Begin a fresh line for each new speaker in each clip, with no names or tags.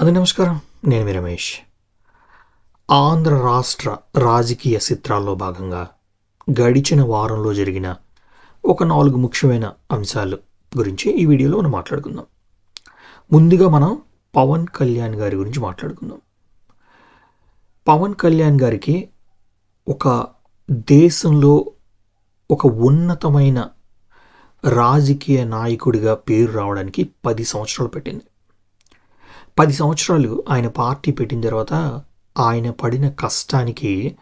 అందు నమస్కారం. నేను మీ రమేష్. ఆంధ్ర రాష్ట్ర రాజకీయ చిత్రాల్లో భాగంగా గడిచిన వారంలో జరిగిన ఒక నాలుగు ముఖ్యమైన అంశాలు గురించి ఈ వీడియోలో మనం మాట్లాడుకుందాం. ముందుగా మనం పవన్ కళ్యాణ్ గారి గురించి మాట్లాడుకుందాం. పవన్ కళ్యాణ్ గారికి ఒక దేశంలో ఒక ఉన్నతమైన రాజకీయ నాయకుడిగా పేరు రావడానికి పది సంవత్సరాలు పెట్టింది. పది సంవత్సరాలు ఆయన పార్టీ పెట్టిన తర్వాత ఆయన పడిన కష్టానికి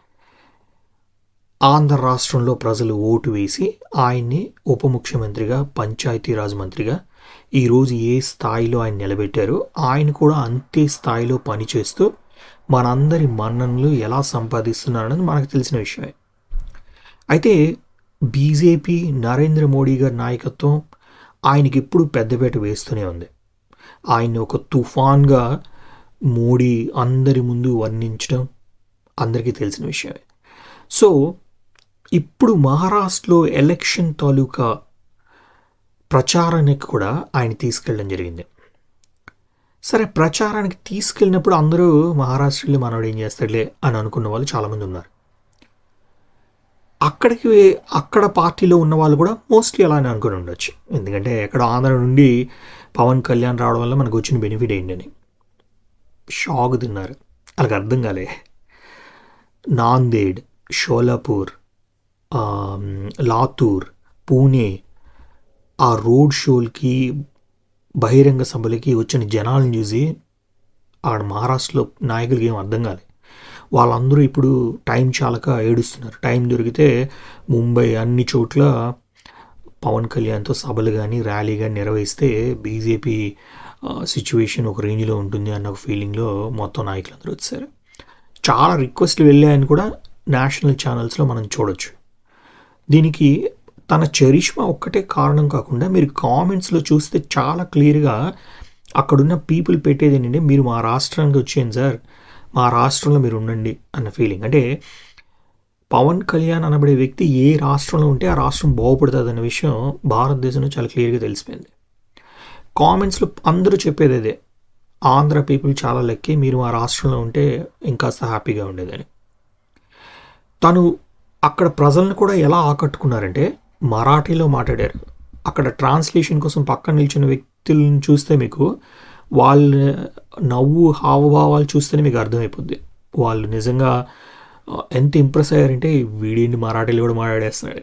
ఆంధ్ర రాష్ట్రంలో ప్రజలు ఓటు వేసి ఆయన్ని ఉప ముఖ్యమంత్రిగా పంచాయతీరాజ్ మంత్రిగా ఈరోజు ఏ స్థాయిలో ఆయన నిలబెట్టారో ఆయన కూడా అంతే స్థాయిలో పనిచేస్తూ మనందరి మన్ననలు ఎలా సంపాదిస్తున్నారన్నది మనకు తెలిసిన విషయమే. అయితే బీజేపీ నరేంద్ర మోడీ గారి నాయకత్వం ఆయనకి ఎప్పుడు పెద్దపేట వేస్తూనే ఉంది. ఆయన్ని ఒక తుఫాన్గా మోడీ అందరి ముందు వర్ణించడం అందరికీ తెలిసిన విషయమే. సో ఇప్పుడు మహారాష్ట్రలో ఎలక్షన్ తాలూకా ప్రచారానికి కూడా ఆయన తీసుకెళ్ళడం జరిగింది. సరే ప్రచారానికి తీసుకెళ్ళినప్పుడు అందరూ మహారాష్ట్రలో మనవాడు ఏం చేస్తాడులే అని అనుకున్న వాళ్ళు చాలామంది ఉన్నారు. అక్కడికి అక్కడ పార్టీలో ఉన్న వాళ్ళు కూడా మోస్ట్లీ అలానే అనుకుని ఉండొచ్చు. ఎందుకంటే ఎక్కడ ఆంధ్ర నుండి పవన్ కళ్యాణ్ రావడం వల్ల మనకు వచ్చిన బెనిఫిట్ ఏంటని. షాక్ తిన్నారు. వాళ్ళకి అర్థం కాలే. నాందేడ్ షోలాపూర్ లాతూర్ పూణే ఆ రోడ్ షోలకి బహిరంగ సభలకి వచ్చిన జనాలను చూసి ఆడ మహారాష్ట్రలో నాయకులకి ఏం అర్థం కాలే. వాళ్ళందరూ ఇప్పుడు టైం చాలక ఏడుస్తున్నారు. టైం దొరికితే ముంబై అన్ని చోట్ల పవన్ కళ్యాణ్తో సభలు కానీ ర్యాలీ కానీ నిర్వహిస్తే బీజేపీ సిచ్యువేషన్ ఒక రేంజ్లో ఉంటుంది అన్న ఒక ఫీలింగ్లో మొత్తం నాయకులందరూ వచ్చారు. చాలా రిక్వెస్ట్లు వెళ్ళాయని కూడా నేషనల్ ఛానల్స్లో మనం చూడొచ్చు. దీనికి తన చరిష్మా ఒక్కటే కారణం కాకుండా మీరు కామెంట్స్లో చూస్తే చాలా క్లియర్గా అక్కడున్న పీపుల్ పెట్టేది ఏంటంటే మీరు మా రాష్ట్రానికి వచ్చేయండి సార్ మా రాష్ట్రంలో మీరు ఉండండి అన్న ఫీలింగ్. అంటే పవన్ కళ్యాణ్ అనబడే వ్యక్తి ఏ రాష్ట్రంలో ఉంటే ఆ రాష్ట్రం బాగుపడుతుంది అన్న విషయం భారతదేశంలో చాలా క్లియర్గా తెలిసిపోయింది. కామెంట్స్లో అందరూ చెప్పేది అదే ఆంధ్ర పీపుల్ చాలా లెక్కి మీరు ఆ రాష్ట్రంలో ఉంటే ఇంకాస్త హ్యాపీగా ఉండేదని. తను అక్కడ ప్రజలను కూడా ఎలా ఆకట్టుకున్నారంటే మరాఠీలో మాట్లాడారు. అక్కడ ట్రాన్స్లేషన్ కోసం పక్కన నిల్చున్న వ్యక్తులను చూస్తే మీకు వాళ్ళ నవ్వు హావభావాలు చూస్తేనే మీకు అర్థమైపోద్ది. వాళ్ళు నిజంగా ఎంత ఇంప్రెస్ అయ్యారంటే వీడిని మరాఠీలు కూడా మాట్లాడేస్తున్నాడు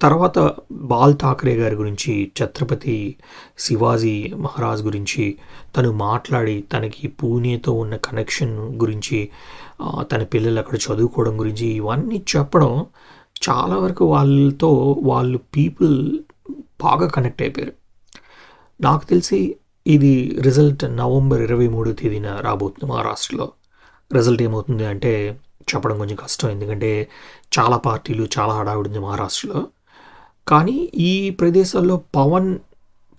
తర్వాత బాల్ ఠాక్రే గారి గురించి ఛత్రపతి శివాజీ మహారాజ్ గురించి తను మాట్లాడి తనకి పూణేతో ఉన్న కనెక్షన్ గురించి తన పిల్లలు అక్కడ చదువుకోవడం గురించి ఇవన్నీ చెప్పడం చాలా వరకు వాళ్ళతో వాళ్ళు పీపుల్ బాగా కనెక్ట్ అయిపోయారు. నాకు తెలిసి ఇది రిజల్ట్ నవంబర్ ఇరవై మూడో తేదీన రాబోతుంది మహారాష్ట్రలో. రిజల్ట్ ఏమవుతుంది అంటే చెప్పడం కొంచెం కష్టం. ఎందుకంటే చాలా పార్టీలు చాలా హడావిడి ఉంది మహారాష్ట్రలో. కానీ ఈ ప్రదేశాల్లో పవన్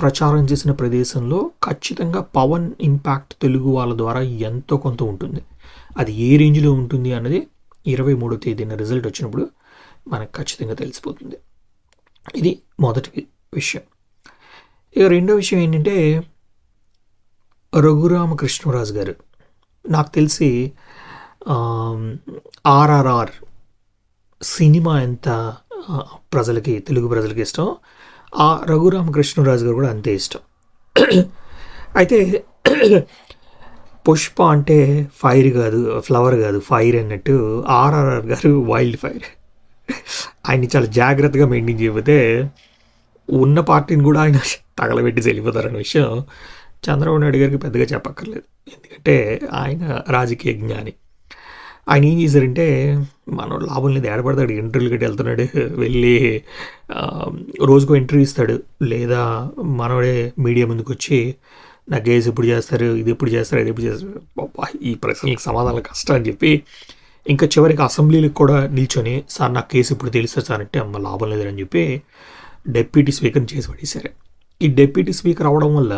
ప్రచారం చేసిన ప్రదేశంలో ఖచ్చితంగా పవన్ ఇంపాక్ట్ తెలుగు వాళ్ళ ద్వారా ఎంతో కొంత ఉంటుంది. అది ఏ రేంజ్లో ఉంటుంది అన్నది ఇరవై మూడో తేదీన రిజల్ట్ వచ్చినప్పుడు మనకు ఖచ్చితంగా తెలిసిపోతుంది. ఇది మొదటి విషయం. ఇక రెండో విషయం ఏంటంటే రఘురామకృష్ణరాజు గారు. నాకు తెలిసి ఆర్ఆర్ఆర్ సినిమా ఎంత ప్రజలకి తెలుగు ప్రజలకి ఇష్టం? ఆ రఘురామకృష్ణరాజు గారు కూడా అంతే ఇష్టం. అయితే పుష్ప అంటే ఫైర్ కాదు ఫ్లవర్ కాదు ఫైర్ అన్నట్టు ఆర్ఆర్ఆర్ గారు వైల్డ్ ఫైర్. ఆయన్ని చాలా జాగ్రత్తగా మెయింటైన్ చేయకపోతే ఉన్న పార్టీని కూడా ఆయన తగలబెట్టి వెళ్ళిపోతారన్న విషయం చంద్రబాబు నాయుడు గారికి పెద్దగా చెప్పక్కర్లేదు. ఎందుకంటే ఆయన రాజకీయ జ్ఞాని. ఆయన ఏం చేశారంటే మన లాభం లేదు ఏడపడతాడు ఇంటర్వ్యూలు గట్టి వెళ్తున్నాడు వెళ్ళి రోజుకో ఇంటర్వ్యూ ఇస్తాడు. లేదా మనోడే మీడియా ముందుకు వచ్చి నా కేసు ఎప్పుడు చేస్తారు ఇది ఎప్పుడు చేస్తారు అది ఎప్పుడు చేస్తారు. బాబా ఈ ప్రశ్నలకు సమాధానం కష్టం అని చెప్పి ఇంకా చివరికి అసెంబ్లీలకు కూడా నిల్చొని సార్ నా కేసు ఇప్పుడు తెలుస్తుంది సార్ అంటే అమ్మ లాభం లేదని చెప్పి డెప్యూటీ స్పీకర్ని చేసి పడేశారు. ఈ డెప్యూటీ స్పీకర్ అవడం వల్ల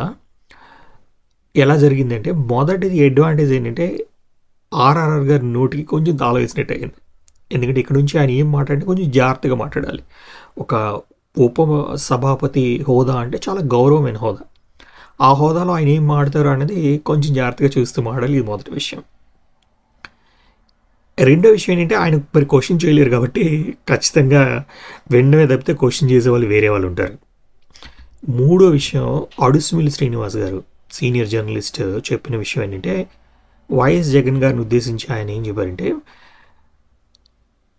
ఎలా జరిగిందంటే మొదటిది అడ్వాంటేజ్ ఏంటంటే ఆర్ఆర్ఆర్ గారి నోటికి కొంచెం తాళ వేసినట్టు అయింది. ఎందుకంటే ఇక్కడ నుంచి ఆయన ఏం మాట్లాడితే కొంచెం జాగ్రత్తగా మాట్లాడాలి. ఒక ఉప సభాపతి హోదా అంటే చాలా గౌరవమైన హోదా. ఆ హోదాలో ఆయన ఏం మాడతారు అనేది కొంచెం జాగ్రత్తగా చూస్తూ మాడాలి ఇది మొదటి విషయం. రెండో విషయం ఏంటంటే ఆయన మరి క్వశ్చన్ చేయలేరు కాబట్టి ఖచ్చితంగా వెంటనే తప్పితే క్వశ్చన్ చేసే వాళ్ళు వేరే వాళ్ళు ఉంటారు. మూడో విషయం అడుసుమిల్లి శ్రీనివాస్ గారు. సీనియర్ జర్నలిస్ట్ చెప్పిన విషయం ఏంటంటే వైఎస్ జగన్ గారిని ఉద్దేశించి ఆయన ఏం చెప్పారంటే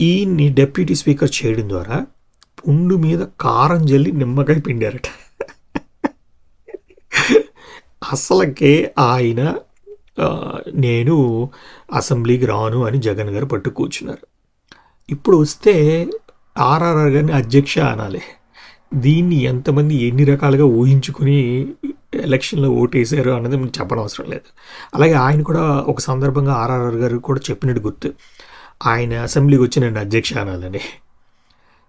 ఈయన్ని డెప్యూటీ స్పీకర్ చేయడం ద్వారా పుండు మీద కారం జల్లి నిమ్మకాయ పిండారట. అసలకే ఆయన నేను అసెంబ్లీకి రాను అని జగన్ గారు పట్టు కూర్చున్నారు. ఇప్పుడు వస్తే ఆర్ఆర్ఆర్ గారిని అధ్యక్ష అనాలి. దీన్ని ఎంతమంది ఎన్ని రకాలుగా ఊహించుకుని ఎలక్షన్లో ఓటేశారు అన్నది మనం అవసరం లేదు. అలాగే ఆయన కూడా ఒక సందర్భంగా ఆర్ఆర్ఆర్ గారు కూడా చెప్పినట్టు గుర్తు. ఆయన అసెంబ్లీకి వచ్చి అధ్యక్ష అనాలని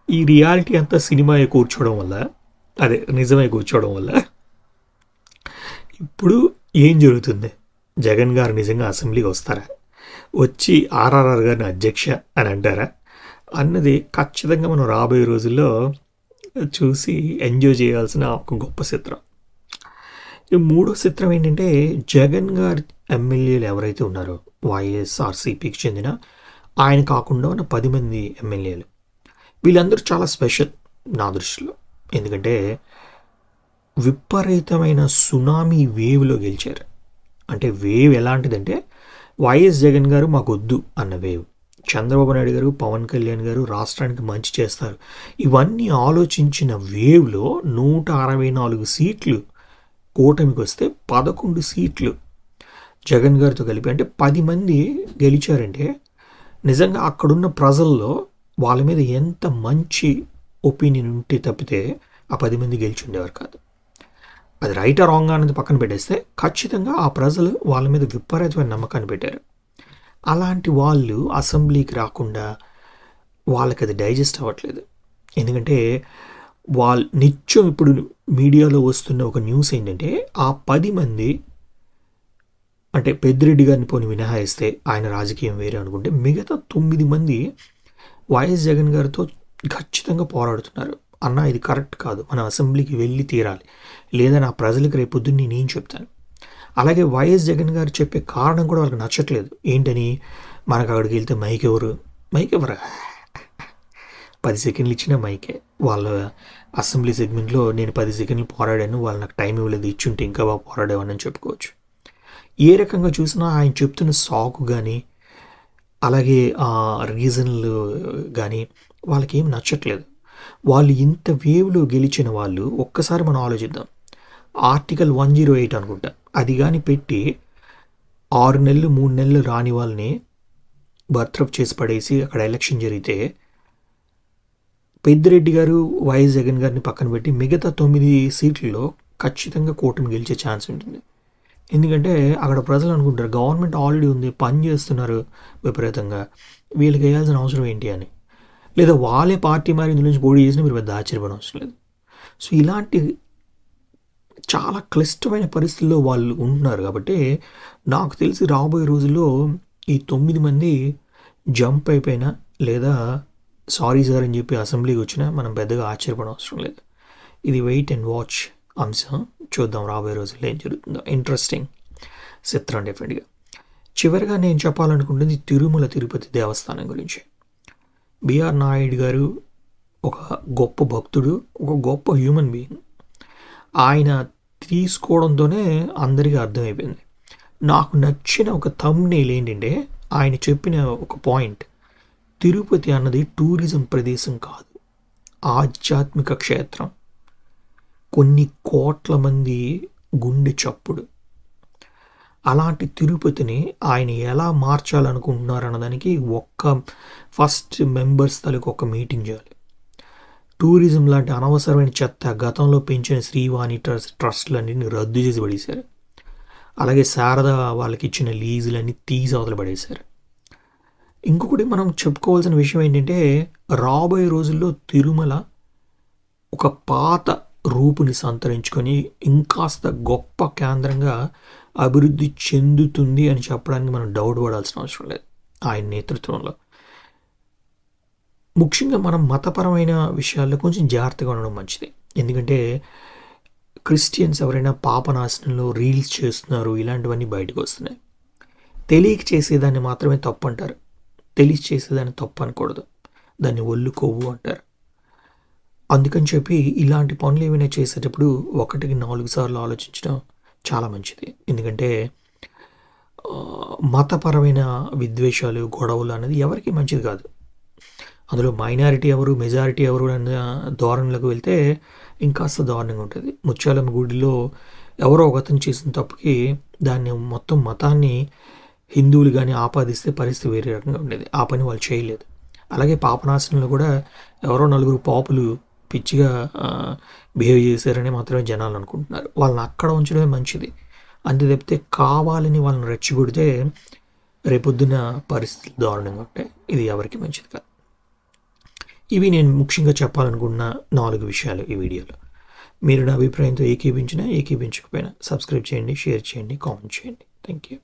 ఈ రియాలిటీ అంతా సినిమా కూర్చోవడం వల్ల అదే నిజమై కూర్చోవడం వల్ల. ఇప్పుడు ఏం జరుగుతుంది? జగన్ గారు నిజంగా అసెంబ్లీకి వస్తారా? వచ్చి ఆర్ఆర్ఆర్ గారిని అధ్యక్ష అని అంటారా? అన్నది ఖచ్చితంగా మనం రాబోయే రోజుల్లో చూసి ఎంజాయ్ చేయాల్సిన ఒక గొప్ప చిత్రం. మూడో చిత్రం ఏంటంటే జగన్ గారి ఎమ్మెల్యేలు ఎవరైతే ఉన్నారో వైఎస్ఆర్సీపీకి చెందిన ఆయన కాకుండా ఉన్న పది మంది ఎమ్మెల్యేలు. వీళ్ళందరూ చాలా స్పెషల్ నా దృష్టిలో. ఎందుకంటే విపరీతమైన సునామీ వేవ్లో గెలిచారు. అంటే వేవ్ ఎలాంటిదంటే వైఎస్ జగన్ గారు మాకొద్దు అన్న వేవ్. చంద్రబాబు నాయుడు గారు పవన్ కళ్యాణ్ గారు రాష్ట్రానికి మంచి చేస్తారు. ఇవన్నీ ఆలోచించిన వేవ్లో నూట అరవై నాలుగు సీట్లు కూటమికి వస్తే పదకొండు సీట్లు జగన్ గారితో కలిపి అంటే పది మంది గెలిచారంటే నిజంగా అక్కడున్న ప్రజల్లో వాళ్ళ మీద ఎంత మంచి ఒపీనియన్ ఉంటే తప్పితే ఆ పది మంది గెలిచి ఉండేవారు కాదు. అది రైట్ రాంగ్ అనేది పక్కన పెట్టేస్తే ఖచ్చితంగా ఆ ప్రజలు వాళ్ళ మీద విపరీతమైన నమ్మకాన్ని పెట్టారు. అలాంటి వాళ్ళు అసెంబ్లీకి రాకుండా వాళ్ళకి అది డైజెస్ట్ అవ్వట్లేదు. ఎందుకంటే వాళ్ళు నిత్యం ఇప్పుడు మీడియాలో వస్తున్న ఒక న్యూస్ ఏంటంటే ఆ పది మంది అంటే పెద్దిరెడ్డి గారిని పోని మినహాయిస్తే ఆయన రాజకీయం వేరే అనుకుంటే మిగతా తొమ్మిది మంది వైఎస్ జగన్ గారితో ఖచ్చితంగా పోరాడుతున్నారు. అన్న ఇది కరెక్ట్ కాదు. మన అసెంబ్లీకి వెళ్ళి తీరాలి. లేదా నా ప్రజలకు రేపొద్దున్న నేను చెప్తాను. అలాగే వైఎస్ జగన్ గారు చెప్పే కారణం కూడా వాళ్ళకి నచ్చట్లేదు. ఏంటని? మనకు అక్కడికి వెళ్తే మైక్ ఎవరు మైక్ ఎవరు పది సెకండ్లు ఇచ్చిన మైకే. వాళ్ళ అసెంబ్లీ సెగ్మెంట్లో నేను పది సెకండ్లు పోరాడాను వాళ్ళు నాకు టైం ఇవ్వలేదు ఇచ్చుంటే ఇంకా బాగా పోరాడేవాడిని చెప్పుకోవచ్చు. ఏ రకంగా చూసినా ఆయన చెప్తున్న సాకు కానీ అలాగే రీజన్లు కానీ వాళ్ళకి ఏం నచ్చట్లేదు. వాళ్ళు ఇంత వేవ్లో గెలిచిన వాళ్ళు ఒక్కసారి మనం ఆలోచిద్దాం. ఆర్టికల్ వన్ జీరో ఎయిట్ అనుకుంటా. అది కానీ పెట్టి ఆరు నెలలు మూడు నెలలు రాని వాళ్ళని బర్త్రఫ్ చేసి పడేసి అక్కడ ఎలక్షన్ జరిగితే పెద్దిరెడ్డి గారు వైఎస్ జగన్ గారిని పక్కన పెట్టి మిగతా తొమ్మిది సీట్లలో ఖచ్చితంగా కూటమి గెలిచే ఛాన్స్ ఉంటుంది. ఎందుకంటే అక్కడ ప్రజలు అనుకుంటారు గవర్నమెంట్ ఆల్రెడీ ఉంది పని చేస్తున్నారు విపరీతంగా. వీళ్ళకి వేయాల్సిన అవసరం ఏంటి అని. లేదా వాళ్ళే పార్టీ మారి ఇందులో నుంచి పోటీ చేసినా మీరు పెద్ద ఆశ్చర్యపడం అవసరం లేదు. సో ఇలాంటి చాలా క్లిష్టమైన పరిస్థితుల్లో వాళ్ళు ఉంటున్నారు కాబట్టి నాకు తెలిసి రాబోయే రోజుల్లో ఈ తొమ్మిది మంది జంప్ అయిపోయినా లేదా సారీ సార్ అని చెప్పి అసెంబ్లీకి వచ్చినా మనం పెద్దగా ఆశ్చర్యపడం అవసరం లేదు. ఇది వెయిట్ అండ్ వాచ్ అంశం. చూద్దాం రాబోయే రోజుల్లో ఏం జరుగుతుందో. ఇంట్రెస్టింగ్ చిత్రం డెఫినెట్గా చివరిగా నేను చెప్పాలనుకుంటుంది తిరుమల తిరుపతి దేవస్థానం గురించి. బిఆర్ నాయుడు గారు ఒక గొప్ప భక్తుడు ఒక గొప్ప హ్యూమన్ బీయింగ్ ఆయన తీసుకోవడంతోనే అందరికీ అర్థమైపోయింది. నాకు నచ్చిన ఒక తమ్నేల్ ఏంటంటే ఆయన చెప్పిన ఒక పాయింట్ తిరుపతి అన్నది టూరిజం ప్రదేశం కాదు. ఆధ్యాత్మిక క్షేత్రం. కొన్ని కోట్ల మంది గుండె చప్పుడు. అలాంటి తిరుపతిని ఆయన ఎలా మార్చాలనుకుంటున్నారు అన్నదానికి ఒక్క ఫస్ట్ మెంబర్స్ తలకి ఒక మీటింగ్ చేయాలి. టూరిజం లాంటి అనవసరమైన చెత్త గతంలో పెంచిన శ్రీవాణి ట్రస్ట్ ట్రస్టులన్నింటిని రద్దు చేసి పడేశారు. అలాగే శారద వాళ్ళకి ఇచ్చిన లీజులన్నీ తీసి అవతలు పడేశారు. ఇంకొకటి మనం చెప్పుకోవాల్సిన విషయం ఏంటంటే రాబోయే రోజుల్లో తిరుమల ఒక పాత రూపుని సంతరించుకొని ఇంకాస్త గొప్ప కేంద్రంగా అభివృద్ధి చెందుతుంది అని చెప్పడానికి మనం డౌట్ పడాల్సిన అవసరం లేదు ఆయన నేతృత్వంలో. ముఖ్యంగా మనం మతపరమైన విషయాల్లో కొంచెం జాగ్రత్తగా ఉండడం మంచిది. ఎందుకంటే క్రిస్టియన్స్ ఎవరైనా పాపనాశనంలో రీల్స్ చేస్తున్నారు ఇలాంటివన్నీ బయటకు వస్తున్నాయి. తెలియక చేసేదాన్ని మాత్రమే తప్పు అంటారు. తెలిసి చేసేదాన్ని తప్పు అనకూడదు దాన్ని ఒళ్ళు కొవ్వు అంటారు. అందుకని చెప్పి ఇలాంటి పనులు ఏమైనా చేసేటప్పుడు ఒకటికి నాలుగు సార్లు ఆలోచించడం చాలా మంచిది. ఎందుకంటే మతపరమైన విద్వేషాలు గొడవలు అనేది ఎవరికి మంచిది కాదు. అందులో మైనారిటీ ఎవరు మెజారిటీ ఎవరు అన్న ధోరణిలోకి వెళ్తే ఇంకాస్త దారుణంగా ఉంటుంది. ముత్యాలమ్మ గుడిలో ఎవరో ఒకతను చేసిన తప్పుకి దాన్ని మొత్తం మతాన్ని హిందువులు కానీ ఆపాదిస్తే పరిస్థితి వేరే రకంగా ఉండేది. ఆ పని వాళ్ళు చేయలేదు. అలాగే పాపనాశనంలో కూడా ఎవరో నలుగురు పాపులు పిచ్చిగా బిహేవ్ చేశారని మాత్రమే జనాలు అనుకుంటున్నారు. వాళ్ళని అక్కడ ఉంచడమే మంచిది. అంతే తప్పితే కావాలని వాళ్ళని రెచ్చగొడితే రేపొద్దున పరిస్థితులు దారుణంగా ఉంటాయి. ఇది ఎవరికి మంచిది కాదు. ఇవి నేను ముఖ్యంగా చెప్పాలనుకున్న నాలుగు విషయాలు ఈ వీడియోలో. మీరు నా అభిప్రాయంతో ఏకీపించినా ఏకీపించకపోయినా సబ్స్క్రైబ్ చేయండి షేర్ చేయండి కామెంట్ చేయండి. Thank you